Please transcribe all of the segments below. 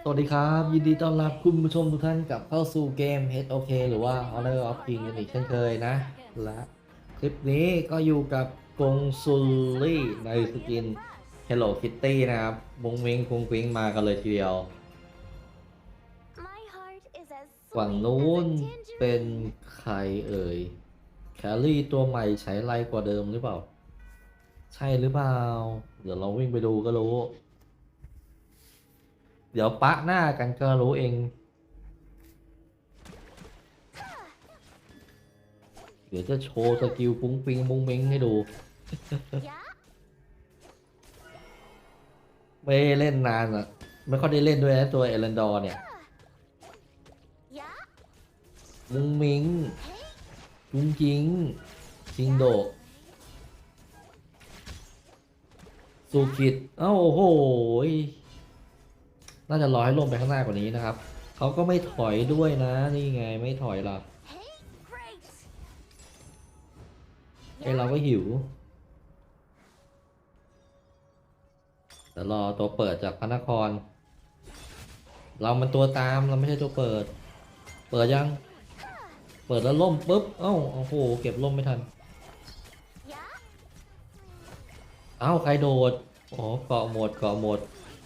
สวัสดีครับ ยินดีต้อนรับคุณผู้ชมทุกท่านกลับเข้าสู่เกม HOK หรือว่า Honor of King กันอีกเช่นเคยนะ และคลิปนี้ก็อยู่กับกงซุลลี่ในสกิน Hello Kitty นะครับวงวิงคุงวิงมากันเลยทีเดียวฝั่งนู้นเป็นใครเอ่ย แคลรี่ตัวใหม่ใช้ไรกว่าเดิมหรือเปล่า ใช่หรือเปล่า เดี๋ยวเราวิ่งไปดูก็รู้ เดี๋ยวปะหน้ากันก็รู้เอง เดี๋ยวจะโชว์สกิลปุ้งปิงมุ้งมิงให้ดู ไม่ได้เล่นนานอะ ไม่ค่อยได้เล่นด้วยนะตัวเอเลนดอร์เนี่ย มุ้งมิงจุ้งจิงจิงโดกสูกิดเอ้าโอ้โหย น่าจะรอให้ลงไปข้างหน้ากว่านี้นะครับ เขาก็ไม่ถอยด้วยนะ นี่ไงไม่ถอยหรอกไอเราก็หิวแต่รอตัวเปิดจากพระนคร เรามันตัวตามเราไม่ใช่ตัวเปิด เปิดยัง เปิดแล้วล่มปุ๊บ เอ้า โอ้โห เก็บล่มไม่ทัน เอ้า ใครโดดอ๋อเกาะหมด เกาะหมด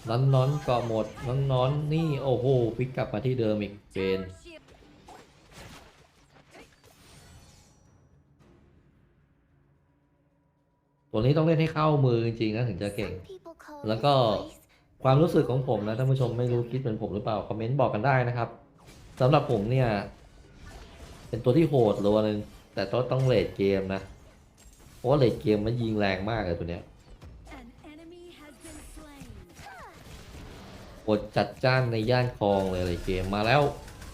นอนนอนเกาะหมดนอนนอนนี่โอ้โหพลิกกลับมาที่เดิมอีกเป็นตัวนี้ต้องเล่นให้เข้ามือจริงๆนะถึงจะเก่ง แล้วก็ความรู้สึกของผมนะท่านผู้ชมไม่รู้คิดเหมือนผมหรือเปล่าคอมเมนต์บอกกันได้นะครับสำหรับผมเนี่ย เป็นตัวที่โหดรัวนึงแต่ต้องต้องเลดเกมนะเพราะว่าเลดเกมมันยิงแรงมากเลยตัวเนี้ย โหดจัดจ้านในย่านคลองเลยเลดเกมมาแล้ว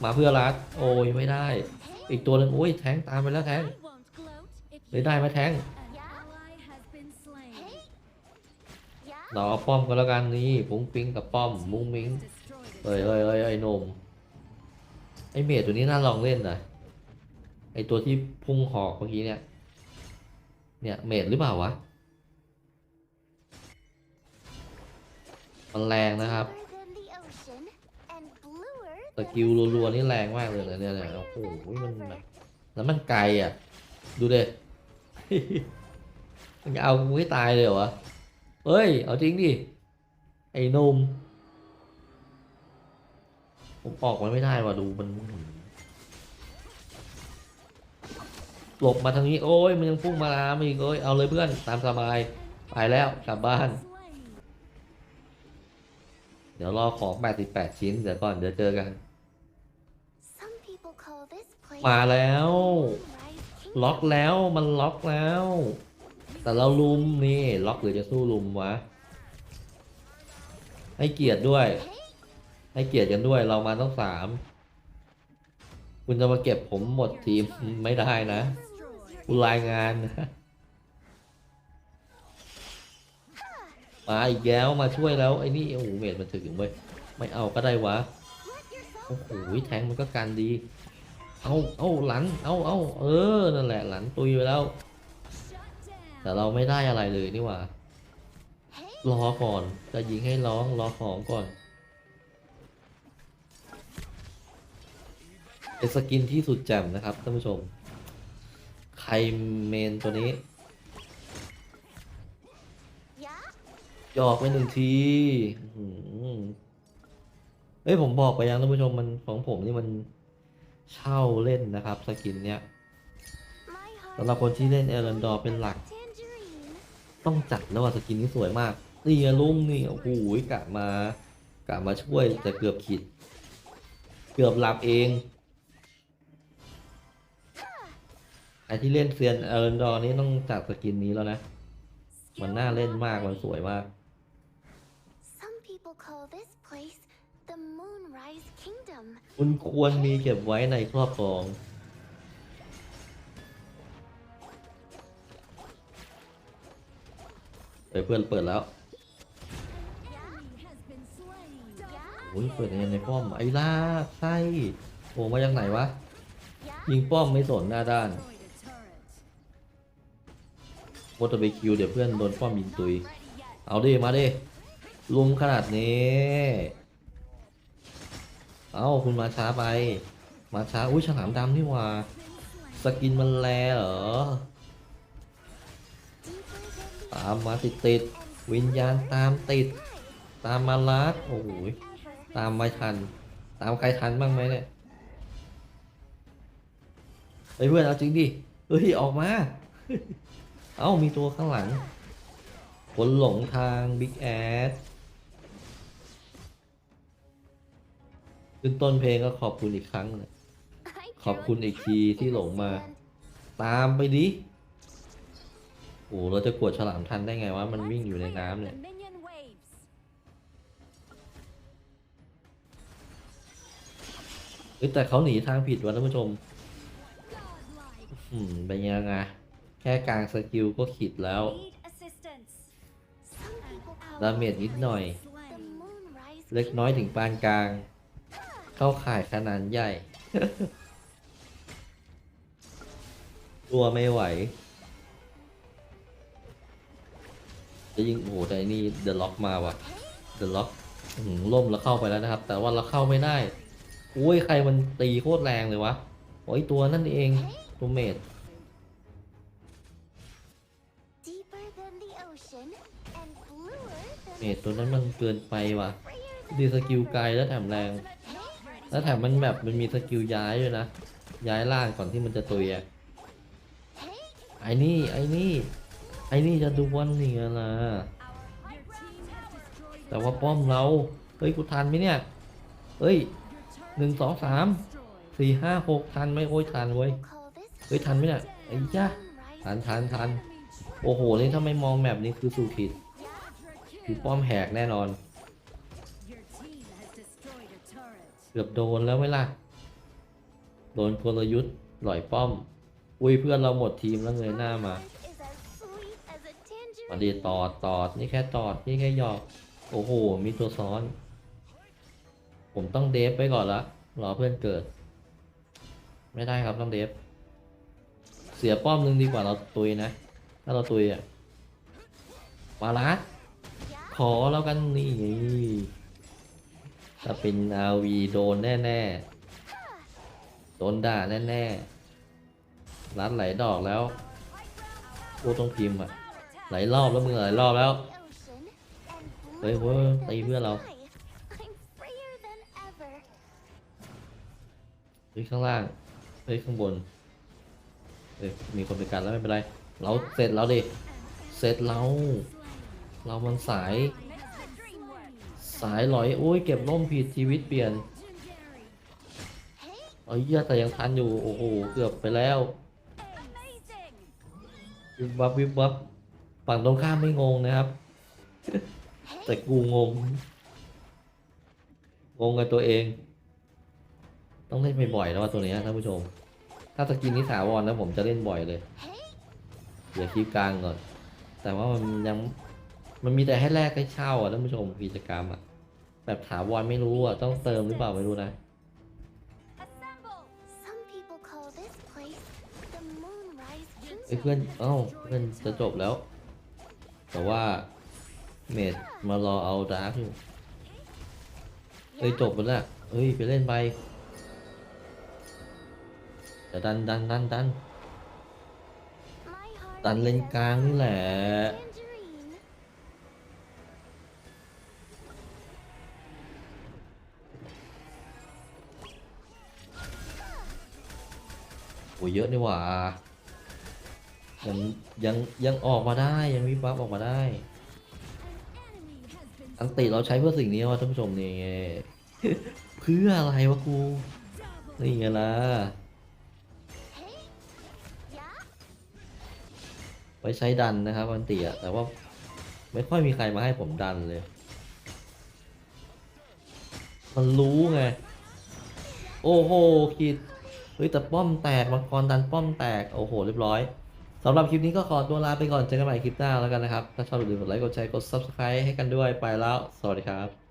มาเพื่อรัดโอ้ยไม่ได้ อีกตัวหนึ่งโอ้ยแทงตามไปแล้วแทงเลยได้ไหมแทงเราเอาป้อมก็แล้วกันนี่ปุ้งปิ้งกับป้อมมุ้งมิ้งเอ้ยเอ้ยเอ้ยไอ้นมไอ้เมดตัวนี้น่าลองเล่นนะไอ้ตัวที่พุ่งหอกเมื่อกี้เนี่ย เนี่ยเมดหรือเปล่าวะ มันแรงนะครับ กิลรัวๆนี่แรงมากเลยนะเนี่ยเนี่ยโอ้โหมันแบบแล้วมันไกลอะ ดูเด็มันเอากูให้ตายเลยเหรอวะเฮ้ย เอาจริงดิ ไอ้นม ผมออกมันไม่ได้ว่ะดูมันหลบมาทางนี้ โอ้ยมันยังพุ่งมาลามอีกโอ้ยเอาเลยเพื่อนตามสบายไปแล้วกลับบ้าน เดี๋ยวรอของ 88 ชิ้น เดี๋ยวก่อนเดี๋ยวเจอกัน มาแล้ว ล็อกแล้วมันล็อกแล้ว แต่เราลุมนี่ล็อกหรือจะสู้ลุมวะ ให้เกียรติด้วย ให้เกียรติกันด้วยเรามาต้องสาม คุณจะมาเก็บผมหมดทีมไม่ได้นะคุณรายงานนะมาอีกแล้วมาช่วยแล้วไอ้นี่โอ้โหเมดมันถึงเว้ยไม่เอาก็ได้วะโอ้โหแทงมันก็การดี เอาเอาหลันเอาเอาเออ นั่นแหละหลันตุยไปแล้ว แต่เราไม่ได้อะไรเลยนี่หว่า รอก่อน จะยิงให้ร้องรอของก่อนเป็นสกินที่สุดแจ่มนะครับท่านผู้ชม ใครเมนตัวนี้ หยอกไปหนึ่งทีเอ้ยผมบอกไปยังท่านผู้ชมมันของผมนี่มัน เช่าเล่นนะครับสกินเนี้ยสำหรับคนที่เล่นเอรันดอร์เป็นหลัก ต้องจัดแล้วว่าสกินนี้สวยมาก นี่อะลุงนี่โอ้โหกะมากะมาช่วยแต่เกือบขิดเกือบหลับเองไอที่เล่นเซียนเอรันดอร์นี่ต้องจัดสกินนี้แล้วนะ มันน่าเล่นมากมันสวยมาก Some people call this place the Moonrise Kingdom. คุณควรมีเก็บไว้ในครอบครองเดี๋ยวเพื่อนเปิดแล้วโอ้ยเปิดยังไงในป้อมไอ้ล่าไส้โผล่มาจากไหนวะ ยิงป้อมไม่สนหน้าด้านโมตไปคิวเดี๋ยวเพื่อนโดนป้อมยิงตุย เอาดิมาดิลุมขนาดนี้าคุณมาช้าไป มาช้า อุ้ยฉลามดำนี่ว่า สกินมันแลเหรอ ตามมาติดติดวิญญาณตามติด ตามมาลัดโอ้โหยตามไม่ทัน ตามใครทันบ้างไหมเนี่ยเฮ้เพื่อนเอาจริงดิเฮ้ยออกมา เอ้ามีตัวข้างหลังคนหลงทางบิ๊กแอด ขึ้นต้นเพลงก็ขอบคุณอีกครั้งเลยขอบคุณอีกทีที่หลงมา ตามไปดิโอ้เราจะกดฉลามทันได้ไงวะมันวิ่งอยู่ในน้ำเนี่ยแต่เขาหนีทางผิดวะท่านผู้ชมอืมเป็นยังไงแค่กลางสกิลก็ขิดแล้วดาเมจนิดหน่อย เล็กน้อยถึงปานกลาง เข้าข่ายขนาดใหญ่ ตัวไม่ไหว จะยิงโอ้โหแต่อันนี่เดอะล็อกมาว่ะ เดอะล็อกล่มแล้วเข้าไปแล้วนะครับ แต่ว่าเราเข้าไม่ได้อุ้ยใครมันตีโคตรแรงเลยวะโอ้ยตัวนั่นเองตัวเมด deeper than the ocean and bluer than เมดตัวนั้นมันเกินไปว่ะ freer ดีสกิลไกลแล้วแถมแรง Ready. แล้วแถมมันแบบมันมีสกิลย้ายด้วยนะ ย้ายล่างก่อนที่มันจะตุยอะไอ้นี่ไอ้นี่ไอ้นี่จะดูวันนี่นะแต่ว่าป้อมเราเฮ้ยกูทันไหมเนี่ยเฮ้ยหนึ่งสองสามสี่ห้าหกทันไหมโอ้ยทันเว้ยเฮ้ยทันไหมเนี่ยไอ้จ้าทันทันทันโอ้โหนี่ถ้าไม่มองแมปนี้คือสู่ผิดคือป้อมแหกแน่นอน เกือบโดนแล้วไหมล่ะ โดนกลยุทธ์หล่อยป้อม อุ้ยเพื่อนเราหมดทีมแล้วเงยหน้ามา is as sweet as a tangerine มาดีตอดตอดนี่แค่ตอดนี่แค่หยอก โอ้โห มีตัวซ้อน ผมต้องเดฟไปก่อนละรอเพื่อนเกิด ไม่ได้ครับต้องเดฟ เสียป้อมหนึ่งดีกว่าเราตุยนะ ถ้าเราตุยอะ มาละขอแล้วกันนี่ ถ้าเป็นอาวีโดนแน่ๆ โดนด่าแน่ๆรัดไหลดอกแล้วโอ้ต้องพิมพ์อะ หลายรอบแล้วมึงหลายรอบแล้ว เฮ้ยเว้ยตีเพื่อนเราเฮ้ยข้างล่างเฮ้ยข้างบนเฮ้ยมีคนไปกันแล้วไม่เป็นไร เราเสร็จแล้วดิ เสร็จเรา เรามันสาย สายลอยโอ้ยเก็บล่มผิดชีวิตเปลี่ยน Legendary. เอ้ยเหี้ยแต่ยังทันอยู่โอ้โหเกือบไปแล้ววิบวับวิบวับฝั่งตรงข้ามไม่งงนะครับ แต่กูงง งงกับตัวเอง ต้องเล่นบ่อยๆแล้วว่าตัวเนี้ยท่านผู้ชม ถ้าสกินนิสาวรนะผมจะเล่นบ่อยเลยเดี๋ยวคลิปกลางก่อน แต่ว่ามันยังมันมีแต่ให้แลกให้เช่าอะท่านผู้ชมกิจกรรมอะ แบบถาวรไม่รู้อะ ต้องเติมหรือเปล่าไม่รู้นะ Assemble. Some people call this place the moonrise ไอ้ย kingdom เพื่อน เอ้า เพื่อนจะจบแล้ว แต่ว่า เมดมารอเอาดาร์กอยู่เอ้ยจบไปแล้วเอ้ย ไปเล่นไปแต่ดันดันดันดัน My heart ดันเลน is กลางนี่แหละ อ้ยเยอะนี่หว่ายังยังยังออกมาได้ยังวิบวับออกมาได้ An enemy has been อันติเราใช้เพื่อสิ่งนี้วะท่านผู้ชมนี่ไงเพื่ออะไรวะกู double. นี่ไงล่ะ Hey yeah ไว้ใช้ดันนะครับอันติอะแต่ว่าไม่ค่อยมีใครมาให้ผมดันเลย มันรู้ไง โอ้โหคิด เฮ้ยแต่ป้อมแตกมังกรดันป้อมแตก โอ้โห เรียบร้อยสำหรับคลิปนี้ก็ขอตัวลาไปก่อน เจอกันใหม่คลิปหน้าแล้วกันนะครับ ถ้าชอบอย่าลืมกดไลค์ กดแชร์ กด subscribe ให้กันด้วย ไปแล้ว สวัสดีครับ